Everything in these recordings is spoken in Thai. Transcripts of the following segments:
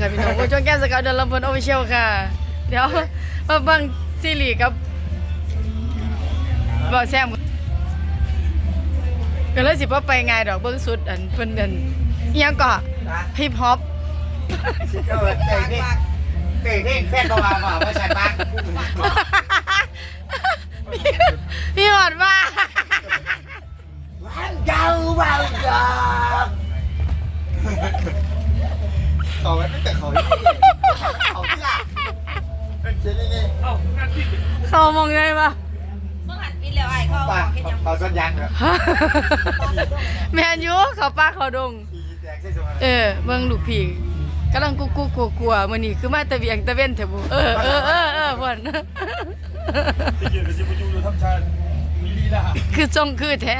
ค่ะพี่น้องโอ้ช่วงแก้มสกาวเดินลำเพลินโอฟิเชียลค่ะ เดี๋ยวมาฟังซีรีส์กับบอกแซมก็เลยสิว่าไปไงดอกเบิ้งสุดอันเพิ่นเดินเอียงก็นะฮิปฮอปเออเตะนี่เตะนี่แฟนประมาณว่าไม่ใช่ปะพี่หอดว่าวันเก่าวันเก่า เขาไม่แต่เขาที่เขาที่ละเช่นนี่เขามองได้ปะเมื่อหันปีแล้วไอ้เขาปาบอกแค่ยังเขาสัญญาณเหรอแมนยูเขาป้าเขาดงขี่แตกใช่ไหมเออเมืองลูกพี่กำลังกุ๊กกุ๊กกลัวกลัวๆมื้อนี้คือมาตะเวียงตะเว้นเถอะบุเออเออเออเออพ่นไปยืนไปซิมาอยู่อยู่ทับชามีลีลาคือทรงคือแท้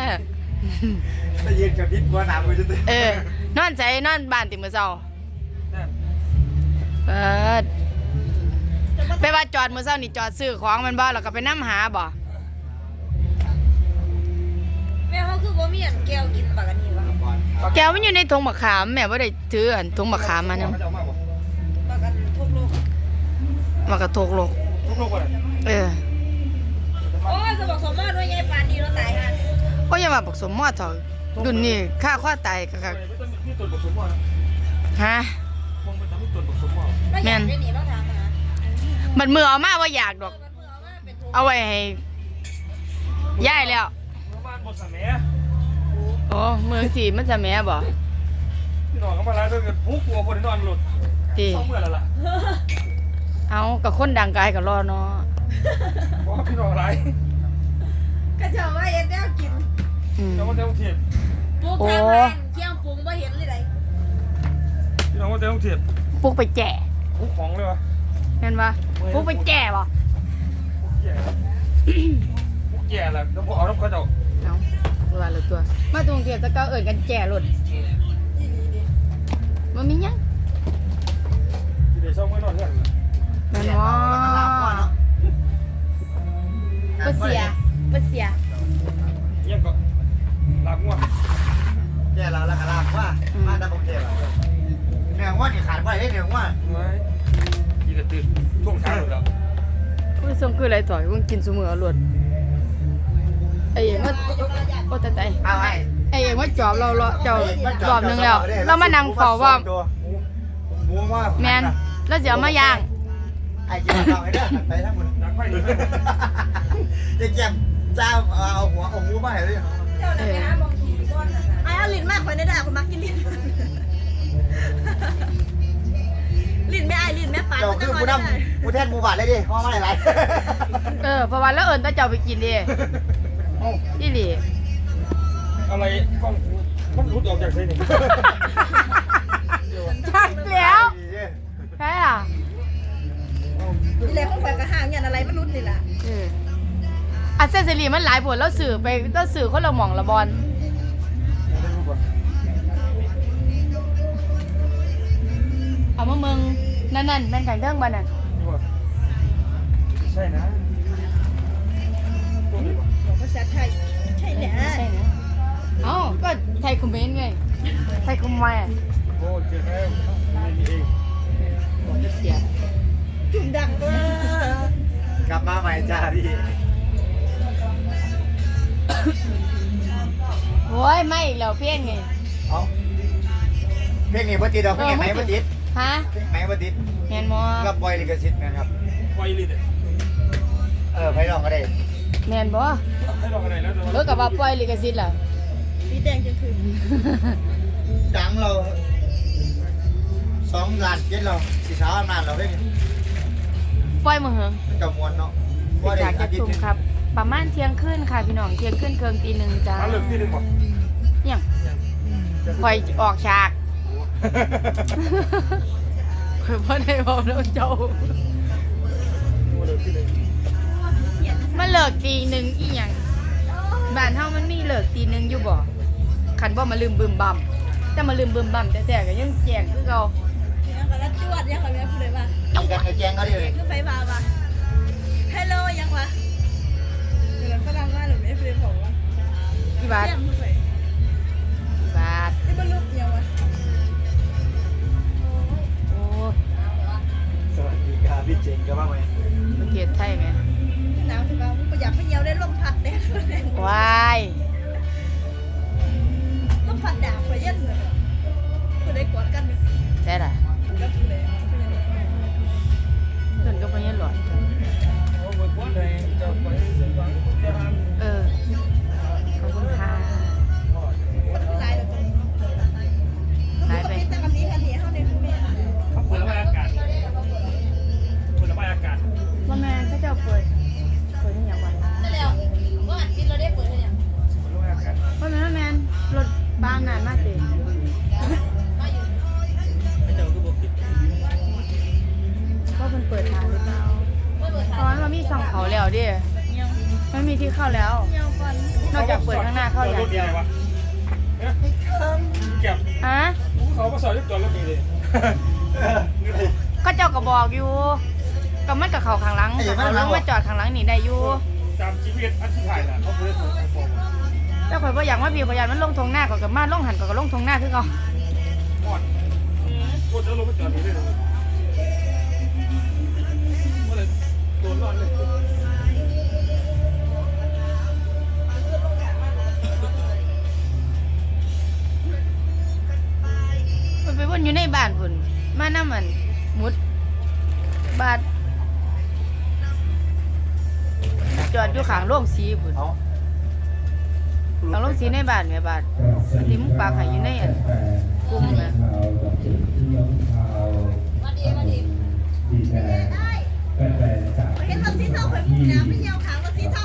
ไปยืนกับพิษบัวหนามือจะตื่นเออนอนใจนอนบ้านติมื้อเช้านั่น เปิดไปว่าจอดมื้อเช้านี่จอดซื้อของแมันบ่แล้วก็ไปนํหาบ่แม่เขาคือบ่มีอันแก้วกินปากกันนี่วะแก้วมันอยู่ในถุงมะขามแม่บ่ได้ถืออันถุงมะขามมานํเขาจะเอามากกว่าปากกันทุกโลกมากระทกโลกทุกโลกว่าเออโอ้ยสบอกสมมาด้วยยายปานดีเราตายฮะก็อย่ามาบักสมมอดเถอะรุ่นนี้ค่าข้อตายกักไม่ต้องมีตัวผสมว่าๆฮะ ผสมว่าเราอยากได้หนีเราถามหามันมือเอามาว่าอยากดอก มันเมื่อเอามาเป็นทุกเอาไว้ให้ย่ายแล้ว ประมาณบนสมัยโอ้เมืองสีมันจะแม่บ่พี่น้องเขามาไล่ด้วยกันพุกหัวคนนอนหลุดตีสองเมื่อแล้วล่ะเอากับคนดังกายกับรอเนาะเพราะพี่น้องไล่กระเจ้าว่าเอ็ดแนวกินอืม พี่น้องว่าเต้าเทียบปลูกทางบ้านเที่ยงปรุงบ่เห็นเลยไดพี่น้องว่าเต้าเทียบปลุกไปแจ่พุ กของเลยวะเห็นปะปลุกไปแจ่บ่พุกแย่พุกแย่แหละแล้วพวกเอาน้ำเขาเจ้าเอาตัวละตัว มาตรงเทียบตะเกาเอิญกันแจ่รถมันมีหยังที่เดี๋ยวเช้าเมื่อนอนเพื่อนแมันวะบ่เสียบ่เสียยังก็ลากงัวแย่เราละกันลาว่ามาดับโอเคป่ะ เนื้อว่านี่ขาดไปได้เนื้อว่าไว้ยี่กระตือช่วงเช้าหมดแล้วอุ้ยส่งคืออะไรถอยมึงกินซุมือเอารถไอ้เอ็งว่าโอ้ตายตายเอาให้ไอ้เอ็งว่าจอบเราเราเจ้ารอบหนึงแล้ว เรามานั่งเฝ้าว่าหมูว่าแมนแล้วจะเอามาย่างไอ้เจ้าเอาให้เด้อไปทั้งหมดนักไฟหนึ่งเจ๊บเจ้าเอาหัวเอาหมูมาให้เลย คือผู้นำผู้แทนหมู่บ้านเลยดิเพราะว่าอะไรเออเพราะว่าแล้วเอิญตาเจ้าไปกินดินี่หลีอะไรกล้องมันรุดออกจากเส้นนี่ชักแล้วแพ้อะนี่แหละของข่อยกระห่างอย่างอะไรมันรุดนี่ล่ะเอออันเซนซิลีมันหลายผลแล้วสื่อไปแล้วสื่อคนละหม่องละบอลเอามาเมือง นั่นนั่นแม่นขังเทิงบ้านนั่นใช่นะตัวนี้ป่ะบอกภาษาไทยใช่แหละใช่นะเอ้าก็ไทยคอมเมนต์ไงไทยคอมเมนต์โอ้เจ็บแล้วนี่เองบอกจะเสียจุ่มดังเออกลับมาใหม่จ้าพี่โอ้ยไม่อีกแล้วเพี้ยนไงเอาเพลงนี้บ่ติดดอกเพลงไหนบ่ติด ฮะเพลงไหนบ่ติดแมนมอกับบอยลิขสิทธิ์นะครับ ไวลิดเออไปลองก็ได้แมนบ่ให้ลองอะไรนะเลิกกับว่าปล่อยลิขสิทธิ์ล่ะสีแดงจนถึงดังเราสองล้านเจ็ดเราสีสาวอำนาจเราได้ปล่อยมาเหอะมันจะมวนเนาะจากจะทุ่มครับ ประมาณเที่ยงคืนค่ะพี่น้องเที่ยงคืนเกินตีหนึ่งจ้าหาเลิกที่หนึ่งป่ะเนี่ยคอยออกฉาก คอยพ่อได้บอกแล้วเจ้าเลิกที่หนึ่งมันเลิกตีหนึ่งอีหยังบ้านเฮามันมีเลิกตีหนึ่งอยู่บ่คันบ่มาลืมบึมบั่มแต่มาลืมบึมบั่มแต่แต่ก็ยังแจ้งคือเก่ายังกับรัดจวดยังกับแม่พูดเลยว่าตีกันในแจงก็ได้เลยคือไฟมาว่ะฮัลโหลยังวะเดี๋ยวฝรั่งมาหรือไม่พูดบอกว่าพี่บาทเสียงพูดไปพี่บาทนี่มันลุกยังวะ ช่องเขาแล้วดิเงี้ยวมันมีที่เข้าแล้วเงี้ยวก่อนนอกจากเปิดข้างหน้าเข้าอย่างเดียววะเนี่ยแก็บฮะเขาก็สอนยุดจอดรถดีเลยก็เจ้าก็บอกอยู่ก็มันกับเขาข้างหลังเขาลงมาจอดข้างหลังนี่ได้อยู่ตามชีวิตอันที่ถ่ายน่ะเขาไม่ได้ถ่ายฟองแต่ข่อยบ่อยากมาบีบข่อยอยากมันลงทงหน้าข่อยก็มาลงหันข่อยก็ลงทงหน้าคือเขาหมดกดแล้วลงไปจอดนี่เล อดอยู่ข้างโรงสีพุ่นเอาข้างโรงสีในบ้านแม่บาดนี่มุกปลาไข่อยู่ในอันกลุ่มนะมาดีมาดีดีแทนแฟนๆจากเห็นรถสีเทาข่อยมุกน้ำไม่เงี้ยวขาวรถสีเทา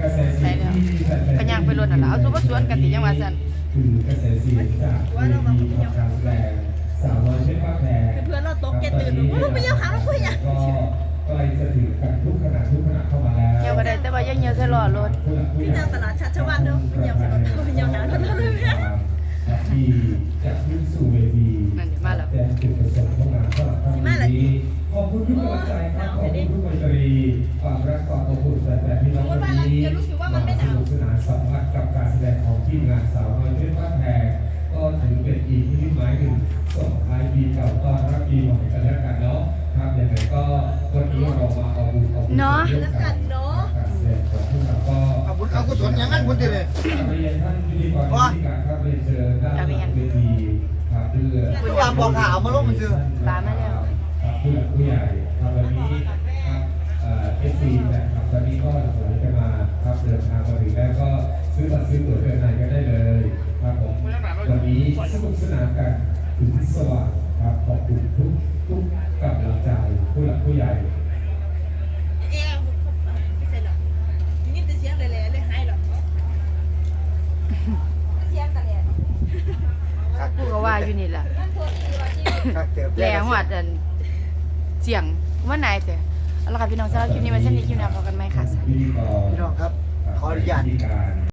กระแสเสียงที่แฟนๆก็ย่างไปรถนั่นล่ะเอาสุบ่สวนกันติยังว่าซั่นคือกระแสเสียงจากเวทีของการแสดงสาวน้อยเพชรบ้านแพงเพื่อนเราตกแกตื่นว่าเราไม่เงี้ยวขาวเราคุยอะก็ใกล้จะถึงกันทุกขณะทุกขณะเข้า ก็ได้แต่ว่อเหี่ยวใส่ล้อรถพี่เจ้าตลาดชัชวันเนาะไม่เงี้ยวขาวเราไม่เงี้ยวขาวเราเราเลยที่จะขึ้นสู่เวทีนั่นเดี๋ยมาแล้วแสดงจุดประสงค์ของงานสำหรับครั้งนี้ขอบคุณทุกกำลังใจครับขอบคุณทุกคนตรีความรักความอบอุ่นแฟ คุณดิเลยเรียนท่านพิธีกรที่การครับเรียนเชิญด้านหลังเวทีครับเพื่อทุกวันบอกข่าวมาลงมันซื้อตามาแล้วผู้หลักผู้ใหญ่ครับวันนี้ครับเอฟซีนะครับตอนนี้ก็หลังไหลกันมา อยู่นี่ล่ะครับเจอแหล่หวัดอันเสียงว่าไหนเถอะเอาละค่ะพี่น้องสำหรับคลิปนี้ไว้เส้นนี้คลิปหน้าพบกันไหมค่ะสวัสดีพิธีกรพี่น้องครับ ขออนุญาตพิธีการ